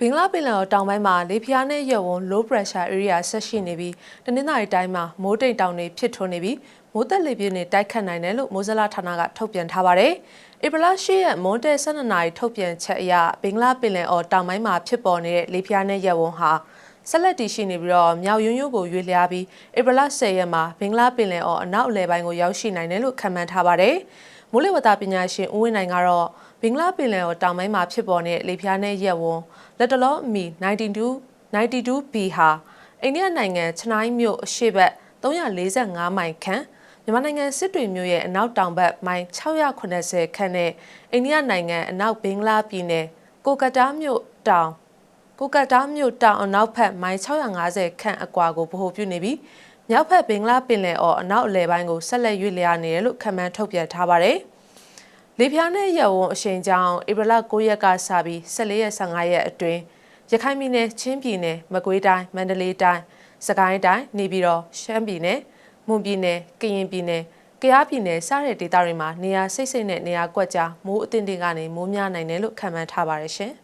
ဘင်္ဂလားပင်လယ်အော်တောင်ပိုင်းမှာလေပြင်းနဲ့ရက်ဝန်း low pressure area ဆက်ရှိနေပြီးတနင်္သာရီတိုင်းမှာမိုးတိမ်တောင်တွေဖြစ်ထွန်းနေပြီးမိုးသက်လေပြင်းတွေတိုက်ခတ်နိုင်တယ်လို့မိုးဇလဌာနကထုတ်ပြန်ထားပါတယ်။ဧပြီလ10ရက်မွန်တဲ12နာရီထုတ်ပြန်ချက်အရဘင်္ဂလားပင်လယ်အော်တောင်ပိုင်းမှာဖြစ်ပေါ်နေတဲ့လေပြင်းနဲ့ရက်ဝန်းဟာဆက်လက်တည်ရှိနေပြီးတော့မြောက်ယွန်းယွန်းကိုရွေ့လျားပြီးဧပြီလ10ရက်မှာဘင်္ဂလားပင်လယ်အော်အနောက်အလယ်ပိုင်းကိုရောက်ရှိနိုင်တယ်လို့ခန့်မှန်းထားပါတယ်။ မိုးလေဝသပညာရှင်ဦးဝင်းနိုင်ကတော့ဘင်္ဂလားပင်လယ်အော်တောင်ပိုင်းမှာဖြစ်ပေါ်နေတဲ့လေပြင်းနဲ့ရက်ဝန်းလက်တလောအမီ92 92B ဟာအိန္ဒိယနိုင်ငံချနိုင်းမြို့အရှေ့ဘက်345မိုင်ခန့်မြန်မာနိုင်ငံစစ်တွေမြို့ရဲ့အနောက်တောင်ဘက်မိုင်680ခန့်နဲ့အိန္ဒိယနိုင်ငံအနောက်ဘင်္ဂလားပြည်နယ်ကိုကတားမြို့တောင်ကိုကတားမြို့တောင်အနောက်ဘက်မိုင်650ခန့်အကွာကိုဗဟိုပြုနေပြီး မြောက်ဘက်ဘင်္ဂလားပင်လယ်အော်အနောက်အလယ်ပိုင်းကိုဆက်လက်ရွေ့လျားနေတယ်လို့ခန့်မှန်းထုတ်ပြန်ထားပါတယ်။လေပြားနဲ့ရက်ဝန်းအရှိန်ကြောင့်ဧပြီလ9ရက်ကစပြီး14ရက်15ရက်အတွင်းရခိုင်ပြည်နယ်ချင်းပြည်နယ်မကွေးတိုင်းမန္တလေးတိုင်းစကိုင်းတိုင်းနေပြည်တော်ရှမ်းပြည်နယ်မွန်ပြည်နယ်ကရင်ပြည်နယ်ကယားပြည်နယ်စတဲ့ဒေသတွေမှာနေရာစိတ်စိတ်နဲ့နေရာကွက်ကြားမိုးအထင်တင်ကနေမိုးများနိုင်တယ်လို့ခန့်မှန်းထားပါတယ်ရှင်။